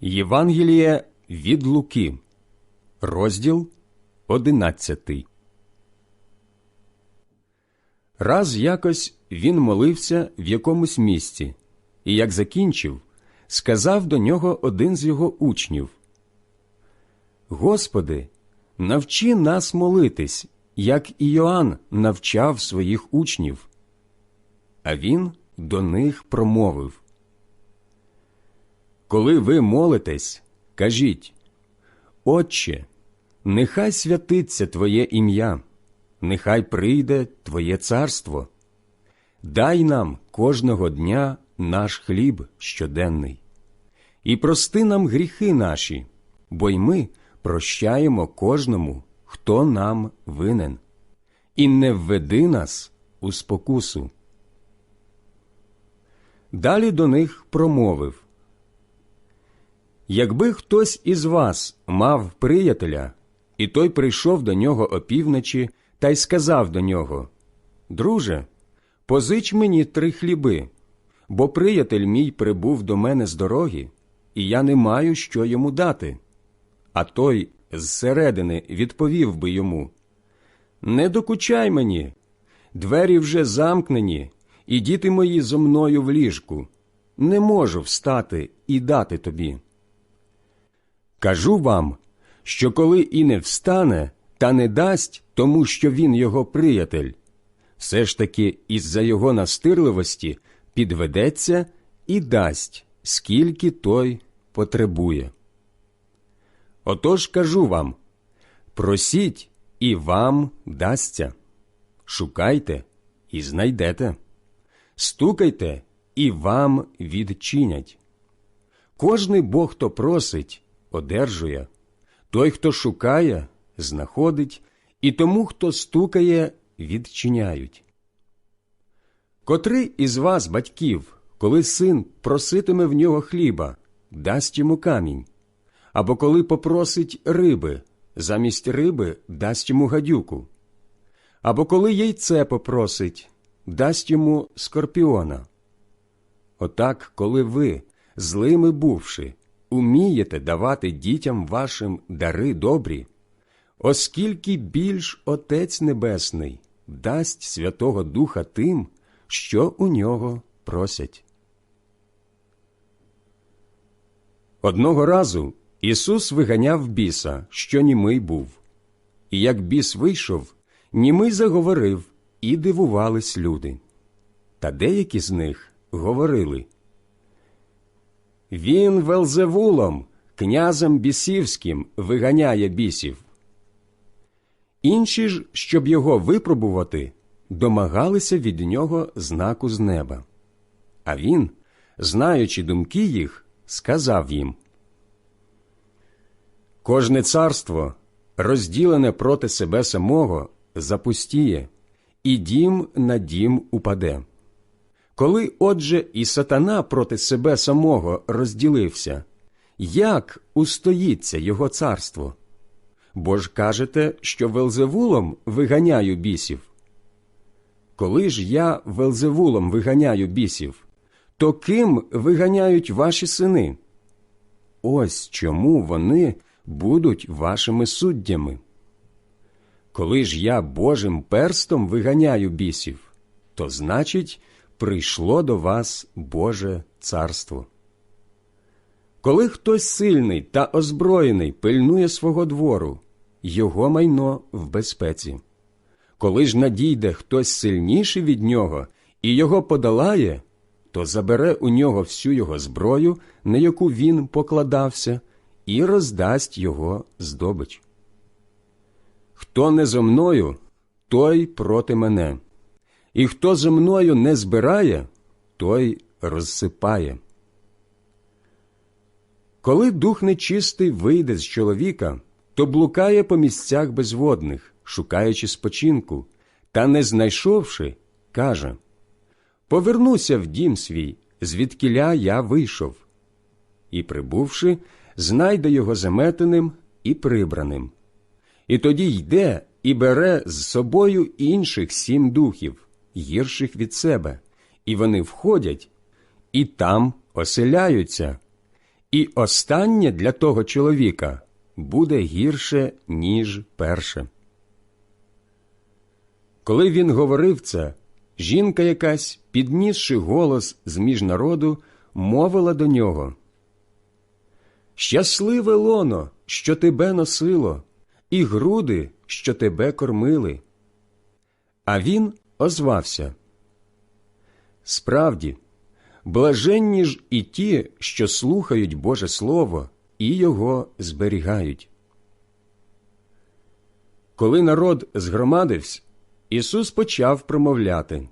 Євангеліє від Луки, розділ одинадцятий. Раз якось він молився в якомусь місці, і як закінчив, сказав до нього один з його учнів: Господи, навчи нас молитись, як і Йоанн навчав своїх учнів. А він до них промовив Коли ви молитесь, кажіть Отче, нехай святиться Твоє ім'я, нехай прийде Твоє царство. Дай нам кожного дня наш хліб щоденний, і прости нам гріхи наші, бо й ми прощаємо кожному, хто нам винен, і не введи нас у спокусу. Далі до них промовив Якби хтось із вас мав приятеля, і той прийшов до нього опівночі та й сказав до нього Друже, позич мені три хліби, бо приятель мій прибув до мене з дороги, і я не маю що йому дати. А той зсередини відповів би йому Не докучай мені, двері вже замкнені, і діти мої зо мною в ліжку. Не можу встати і дати тобі. Кажу вам, що коли і не встане, та не дасть тому, що він його приятель, все ж таки із-за його настирливості підведеться і дасть, скільки той потребує. Отож кажу вам просіть, і вам дасться, шукайте і знайдете, стукайте, і вам відчинять. Кожний бог, хто просить, одержує, той, хто шукає, знаходить, і тому, хто стукає, відчиняють. Котрий із вас, батьків, коли син проситиме в нього хліба, дасть йому камінь, або коли попросить риби, замість риби дасть йому гадюку, або коли яйце попросить, дасть йому скорпіона. Отак, коли ви, злими бувши, умієте давати дітям вашим дари добрі, оскільки більш Отець Небесний дасть Святого Духа тим, що у нього просять. Одного разу Ісус виганяв біса, що німий був. І як біс вийшов, німий заговорив, і дивувались люди. Та деякі з них говорили Він Велзевулом, князем бісівським, виганяє бісів. Інші ж, щоб його випробувати, домагалися від нього знаку з неба. А він, знаючи думки їх, сказав їм Кожне царство, розділене проти себе самого, запустіє, і дім на дім упаде. Коли, отже, і сатана проти себе самого розділився, як устоїться його царство? Бо ж кажете, що Велзевулом виганяю бісів. Коли ж я Велзевулом виганяю бісів, то ким виганяють ваші сини? Ось чому вони будуть вашими суддями. Коли ж я Божим перстом виганяю бісів, то значить, прийшло до вас Боже царство. Коли хтось сильний та озброєний пильнує свого двору, його майно в безпеці. Коли ж надійде хтось сильніший від нього і його подолає, то забере у нього всю його зброю, на яку він покладався, і роздасть його здобич. Хто не зо мною, той проти мене, і хто зо мною не збирає, той розсипає. Коли дух нечистий вийде з чоловіка, то блукає по місцях безводних, шукаючи спочинку, та, не знайшовши, каже Повернуся в дім свій, звідкіля я вийшов. І, прибувши, знайде його заметеним і прибраним. І тоді йде і бере з собою інших сім духів, гірших від себе, і вони входять і там оселяються і останнє для того чоловіка буде гірше, ніж перше. Коли він говорив це, жінка якась, піднісши голос з між народу, мовила до нього Щасливе лоно, що тебе носило, і груди, що тебе кормили. А він озвався. Справді, блаженні ж і ті, що слухають Боже Слово і його зберігають. Коли народ згромадився, Ісус почав промовляти.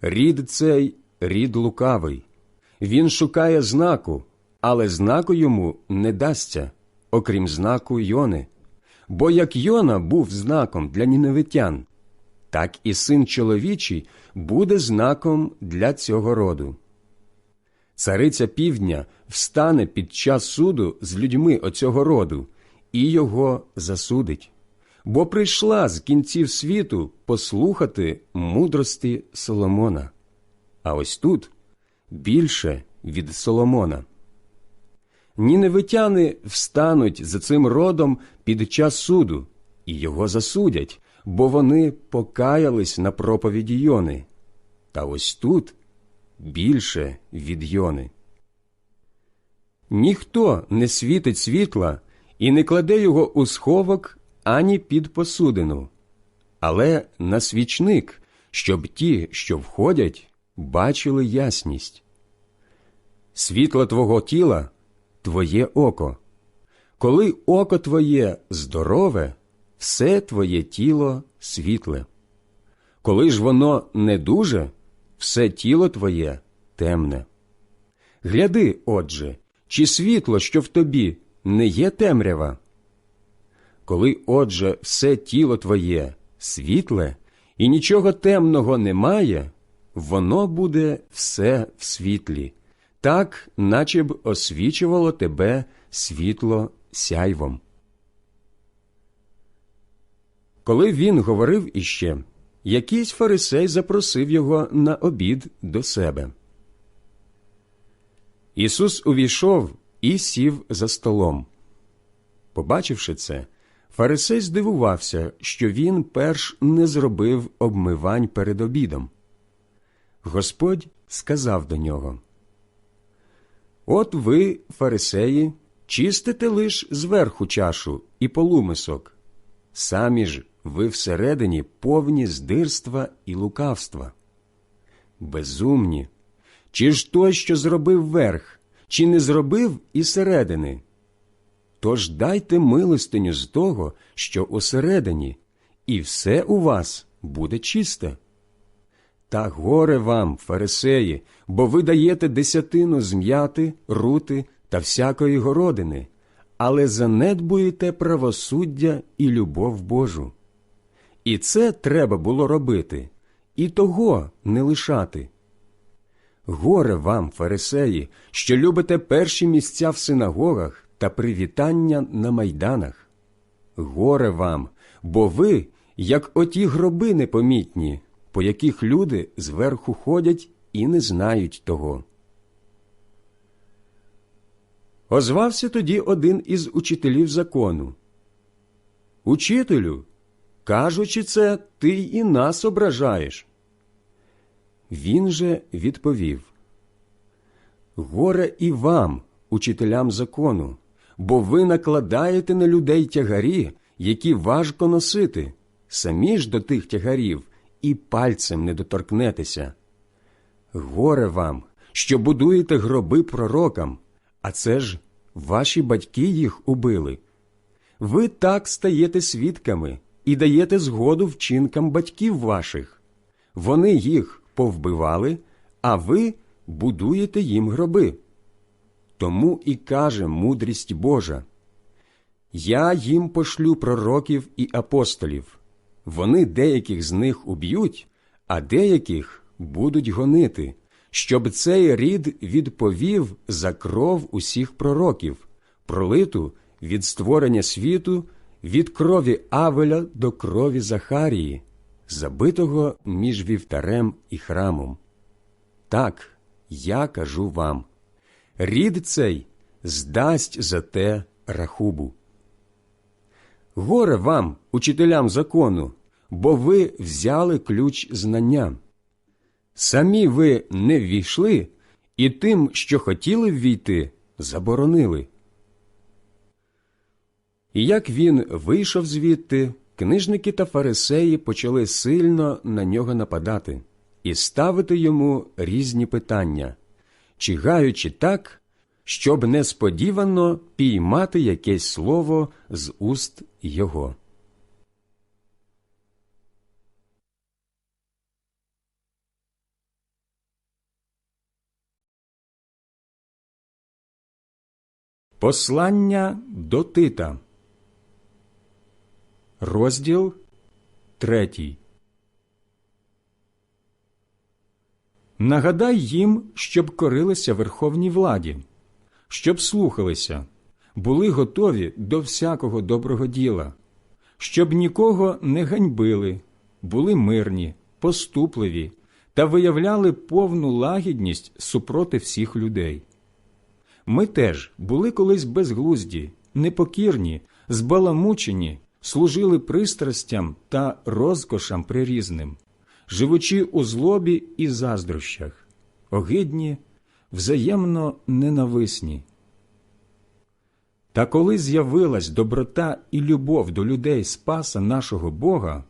Рід цей рід лукавий, він шукає знаку, але знаку йому не дасться, окрім знаку Йони. Бо як Йона був знаком для ніневитян, так і син чоловічий буде знаком для цього роду. Цариця півдня встане під час суду з людьми оцього роду і його засудить, бо прийшла з кінців світу послухати мудрості Соломона. А ось тут більше від Соломона. Ніневитяни встануть за цим родом під час суду і його засудять, бо вони покаялись на проповіді Йони. Та ось тут більше від Йони. Ніхто не світить світла і не кладе його у сховок ані під посудину, але на свічник, щоб ті, що входять, бачили ясність. Світло твого тіла твоє око. Коли око твоє здорове, все твоє тіло світле. Коли ж воно не дуже, все тіло твоє темне. Гляди, отже, чи світло, що в тобі, не є темрява? Коли, отже, все тіло твоє світле і нічого темного немає, воно буде все в світлі, так, наче б освічувало тебе світло сяйвом. Коли він говорив іще, якийсь фарисей запросив його на обід до себе. Ісус увійшов і сів за столом. Побачивши це, фарисей здивувався, що він перш не зробив обмивань перед обідом. Господь сказав до нього От ви, фарисеї, чистите лиш зверху чашу і полумисок, самі ж ви всередині повні здирства і лукавства. Безумні, чи ж той, що зробив верх, чи не зробив і середини? Тож дайте милостиню з того, що усередині, і все у вас буде чисте. Та горе вам, фарисеї, бо ви даєте десятину зм'яти, рути та всякої городини, але занедбуєте правосуддя і любов Божу. І це треба було робити, і того не лишати. Горе вам, фарисеї, що любите перші місця в синагогах та привітання на майданах. Горе вам, бо ви, як оті гроби непомітні, по яких люди зверху ходять і не знають того. Озвався тоді один із учителів закону. Учителю, кажучи це, ти і нас ображаєш. Він же відповів Горе і вам, учителям закону, бо ви накладаєте на людей тягарі, які важко носити, самі ж до тих тягарів і пальцем не доторкнетеся. Горе вам, що будуєте гроби пророкам, а це ж ваші батьки їх убили. Ви так стаєте свідками і даєте згоду вчинкам батьків ваших. Вони їх повбивали, а ви будуєте їм гроби. Тому і каже мудрість Божа Я їм пошлю пророків і апостолів. Вони деяких з них уб'ють, а деяких будуть гонити, щоб цей рід відповів за кров усіх пророків, пролиту від створення світу, від крові Авеля до крові Захарії, забитого між вівтарем і храмом. Так, я кажу вам рід цей здасть за те рахубу. Горе вам, учителям закону, бо ви взяли ключ знання. Самі ви не ввійшли, і тим, що хотіли ввійти, заборонили. І як він вийшов звідти, книжники та фарисеї почали сильно на нього нападати і ставити йому різні питання, чигаючи так, щоб несподівано піймати якесь слово з уст його. Послання до Тита Розділ третій. Нагадай їм, щоб корилися верховній владі, щоб слухалися, були готові до всякого доброго діла, щоб нікого не ганьбили, були мирні, поступливі та виявляли повну лагідність супроти всіх людей. Ми теж були колись безглузді, непокірні, збаламучені, служили пристрастям та розкошам прирізним, живучи у злобі і заздрощах, огидні, взаємно ненависні. Та коли з'явилась доброта і любов до людей Спаса нашого Бога,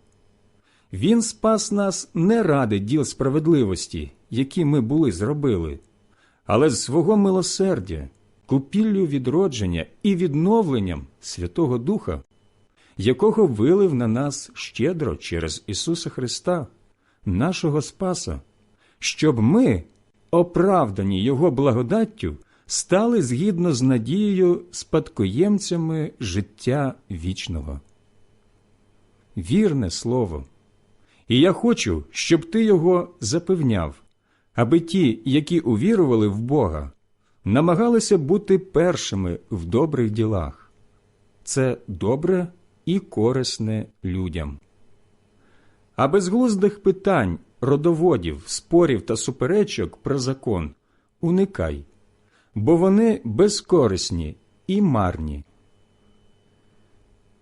Він спас нас не ради діл справедливості, які ми були зробили, але з свого милосердя, купіллю відродження і відновленням Святого Духа, якого вилив на нас щедро через Ісуса Христа, нашого Спаса, щоб ми, оправдані Його благодаттю, стали згідно з надією спадкоємцями життя вічного. Вірне слово. І я хочу, щоб ти його запевняв, аби ті, які увірували в Бога, намагалися бути першими в добрих ділах. Це добре і корисне людям. А безглуздих питань, родоводів, спорів та суперечок про закон уникай, бо вони безкорисні і марні.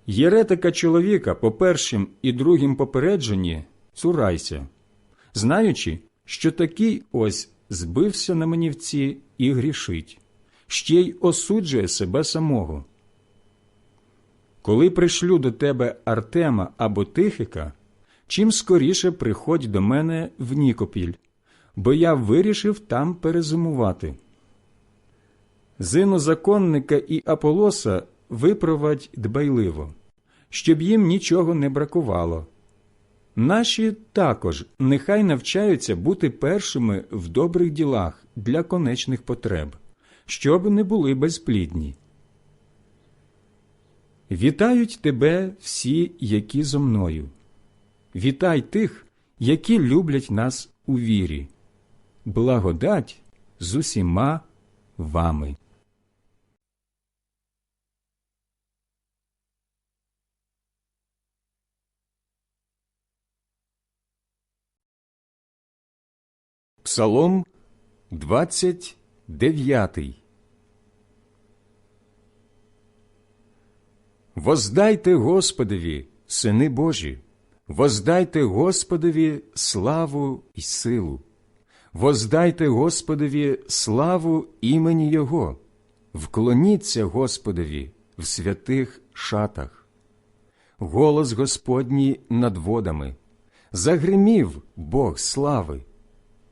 Єретика чоловіка по першим і другим попередженні цурайся, знаючи, що такий ось збився на манівці і грішить, ще й осуджує себе самого. Коли пришлю до тебе Артема або Тихика, чим скоріше приходь до мене в Нікопіль, бо я вирішив там перезимувати. Зину законника і Аполоса випровадь дбайливо, щоб їм нічого не бракувало. Наші також нехай навчаються бути першими в добрих ділах для конечних потреб, щоб не були безплідні. Вітають тебе всі, які зо мною. Вітай тих, які люблять нас у вірі. Благодать з усіма вами. Псалом 29 Воздайте Господові, сини Божі, воздайте Господові славу і силу, воздайте Господові славу імені Його, вклоніться Господові в святих шатах. Голос Господній над водами, загримів Бог слави,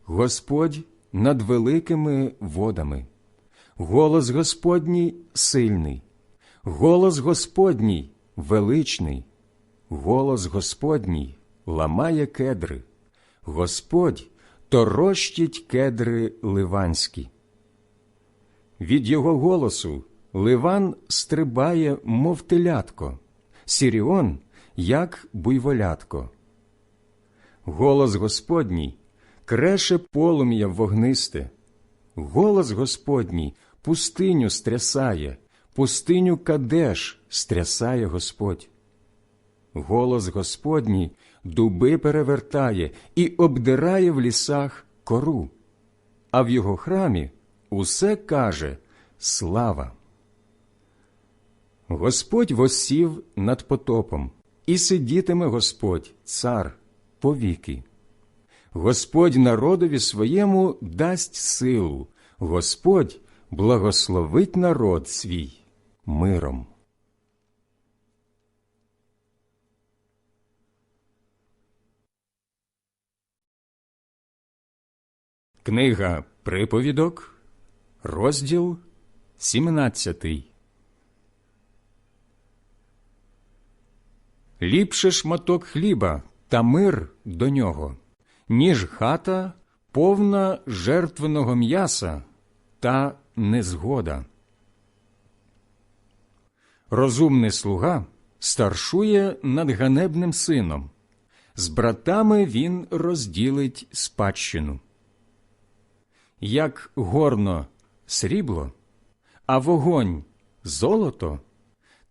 Господь над великими водами, голос Господній сильний. Голос Господній величний, голос Господній ламає кедри, Господь торощить кедри ливанські. Від його голосу Ливан стрибає, мов телятко, Сіріон, як буйволятко. Голос Господній креше полум'я вогнисте, голос Господній пустиню стрясає пустиню Кадеш стрясає Господь. Голос Господній дуби перевертає і обдирає в лісах кору, а в його храмі усе каже слава. Господь восів над потопом, і сидітиме Господь, цар, повіки. Господь народові своєму дасть силу, Господь благословить народ свій миром. Книга Приповідок, розділ 17 Ліпше шматок хліба та мир до нього, ніж хата повна жертвеного м'яса та незгода. Розумний слуга старшує над ганебним сином, з братами він розділить спадщину. Як горно срібло, а вогонь золото,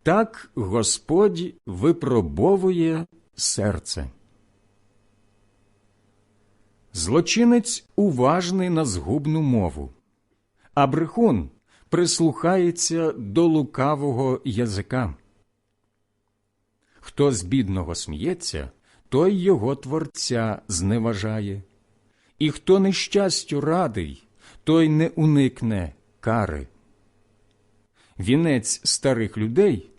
так Господь випробовує серце. Злочинець уважний на згубну мову, а брехун прислухається до лукавого язика. Хто з бідного сміється, той його творця зневажає, і хто нещастю радий, той не уникне кари. Вінець старих людей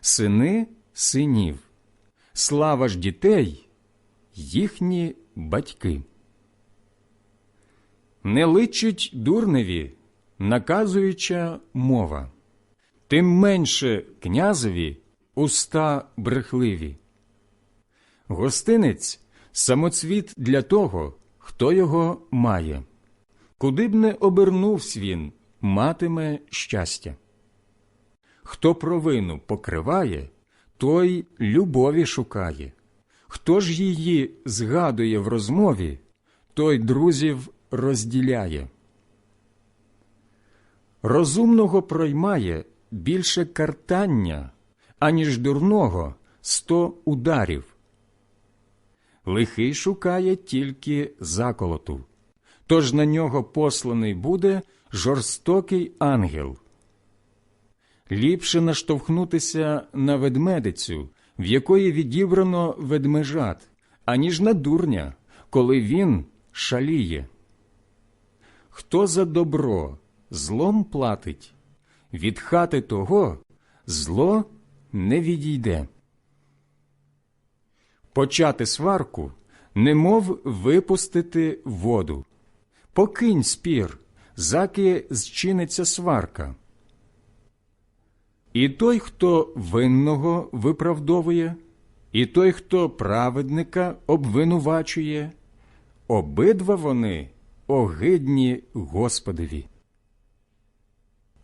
сини синів, слава ж дітей їхні батьки. Не личить дурневі наказуюча мова, тим менше князеві уста брехливі. Гостинець самоцвіт для того, хто його має. Куди б не обернувсь він, матиме щастя. Хто провину покриває, той любові шукає. Хто ж її згадує в розмові, той друзів розділяє. Розумного проймає більше картання, аніж дурного сто ударів. Лихий шукає тільки заколоту, тож на нього посланий буде жорстокий ангел. Ліпше наштовхнутися на ведмедицю, в якої відібрано ведмежат, аніж на дурня, коли він шаліє. Хто за добро злом платить, від хати того зло не відійде. Почати сварку, немов випустити воду. Покинь спір, заки зчиниться сварка. І той, хто винного виправдовує, і той, хто праведника обвинувачує, обидва вони огидні Господові.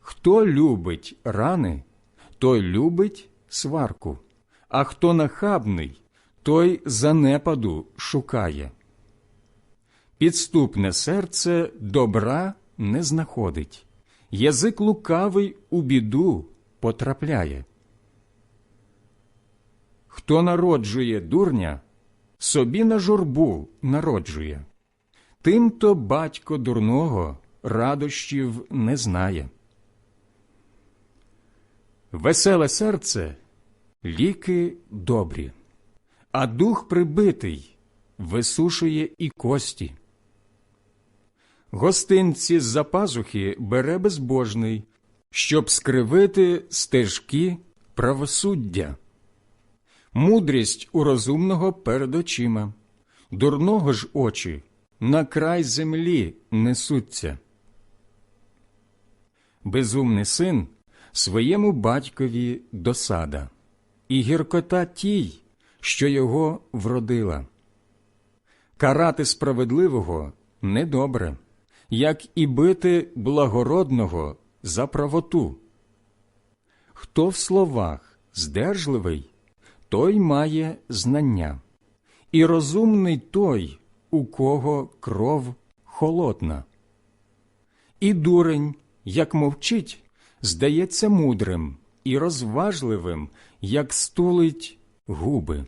Хто любить рани, той любить сварку, а хто нахабний, той занепаду шукає. Підступне серце добра не знаходить, язик лукавий у біду потрапляє. Хто народжує дурня, собі на журбу народжує, тим-то батько дурного радощів не знає. Веселе серце ліки добрі, а дух прибитий висушує і кості. Гостинці з-за пазухи бере безбожний, щоб скривити стежки правосуддя. Мудрість у розумного перед очима, дурного ж очі на край землі несуться. Безумний син своєму батькові досада, і гіркота тій, що його вродила. Карати справедливого недобре, як і бити благородного за правоту. Хто в словах здержливий, той має знання, і розумний той, у кого кров холодна. І дурень, як мовчить, здається мудрим і розважливим, як стулить губи.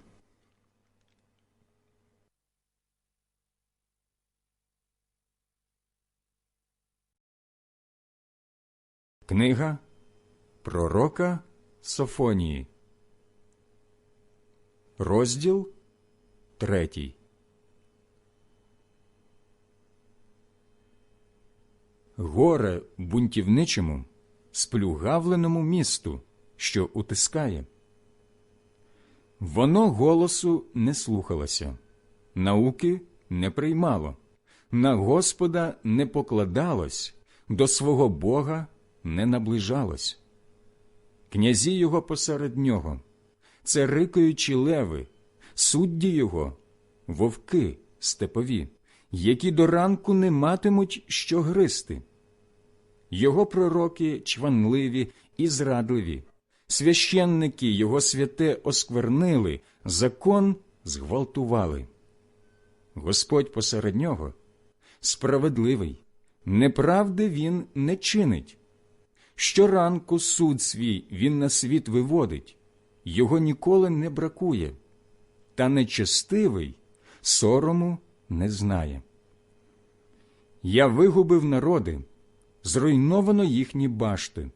Книга Пророка Софонії, розділ третій. Горе бунтівничому, сплюгавленому місту, що утискає. Воно голосу не слухалося, науки не приймало, на Господа не покладалось, до свого Бога не наближалось. Князі його посеред нього, це рикаючі леви, судді його, вовки степові, які до ранку не матимуть що гристи. Його пророки чванливі і зрадливі, священники його святе осквернили, закон зґвалтували. Господь посеред нього справедливий, неправди він не чинить. Щоранку суд свій він на світ виводить, його ніколи не бракує, та нечестивий сорому не знає. Я вигубив народи, зруйновано їхні башти,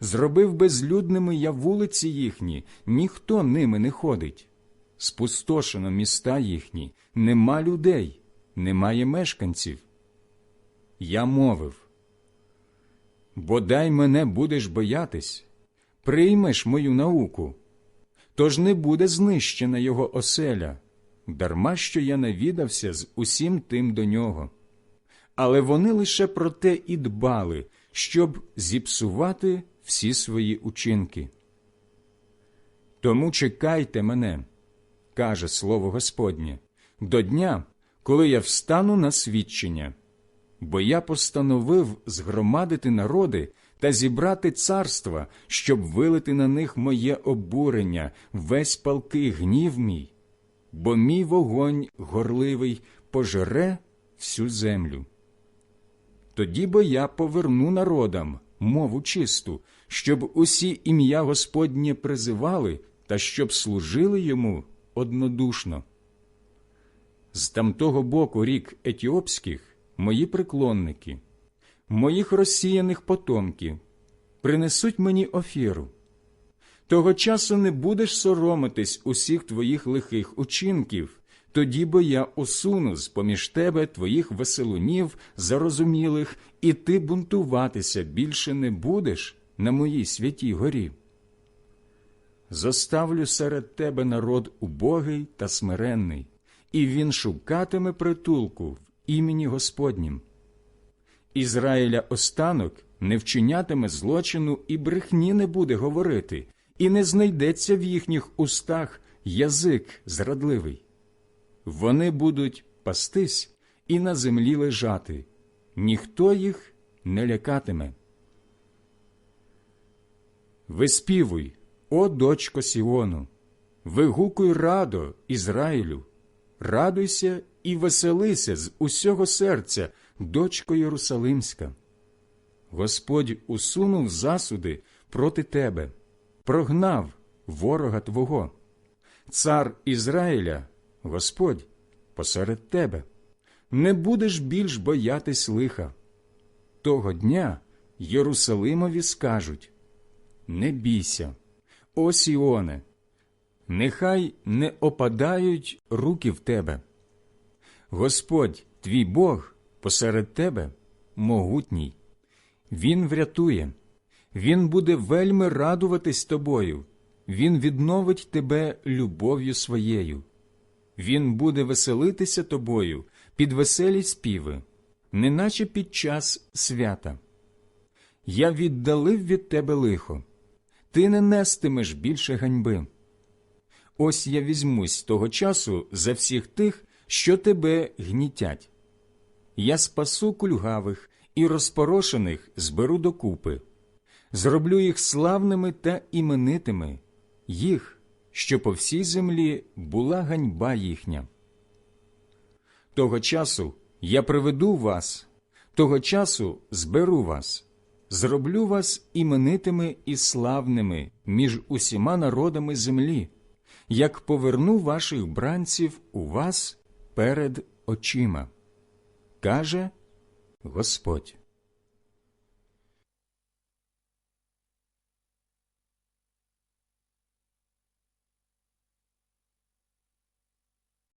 зробив безлюдними я вулиці їхні, ніхто ними не ходить. Спустошено міста їхні, нема людей, немає мешканців. Я мовив бодай мене будеш боятись, приймеш мою науку, тож не буде знищена його оселя, дарма що я навідався з усім тим до нього. Але вони лише про те і дбали, щоб зіпсувати всі свої учинки. Тому чекайте мене, каже слово Господнє, до дня, коли я встану на свідчення бо я постановив згромадити народи та зібрати царства, щоб вилити на них моє обурення, весь палкий гнів мій, бо мій вогонь горливий пожере всю землю. Тоді бо я поверну народам мову чисту, щоб усі ім'я Господнє призивали та щоб служили йому однодушно. З тамтого боку рік етіопських мої приклонники, моїх розсіяних потомків, принесуть мені офіру. Того часу не будеш соромитись усіх твоїх лихих учинків, тоді бо я усуну з поміж тебе твоїх веселунів, зарозумілих, і ти бунтуватися більше не будеш на моїй святій горі. Зоставлю серед тебе народ убогий та смиренний, і він шукатиме притулку в імені Господнім. Ізраїля останок не вчинятиме злочину і брехні не буде говорити, і не знайдеться в їхніх устах язик зрадливий. Вони будуть пастись і на землі лежати, ніхто їх не лякатиме. Виспівуй, о дочко Сіону, вигукуй радо Ізраїлю, радуйся і веселися з усього серця, дочко Єрусалимська. Господь усунув засуди проти тебе, прогнав ворога Твого. Цар Ізраїля, Господь, посеред тебе, не будеш більш боятись лиха. Того дня Єрусалимові скажуть Не бійся, о Сіоне, нехай не опадають руки в тебе. Господь, твій Бог, посеред тебе могутній. Він врятує, Він буде вельми радуватись тобою, Він відновить тебе любов'ю своєю. Він буде веселитися тобою під веселі співи, неначе під час свята. Я віддалив від тебе лихо, ти не нестимеш більше ганьби. Ось я візьмусь того часу за всіх тих, що тебе гнітять. Я спасу кульгавих і розпорошених зберу докупи, зроблю їх славними та іменитими, їх, що по всій землі була ганьба їхня. Того часу я приведу вас, того часу зберу вас, зроблю вас іменитими і славними між усіма народами землі, як поверну ваших бранців у вас перед очима, каже Господь.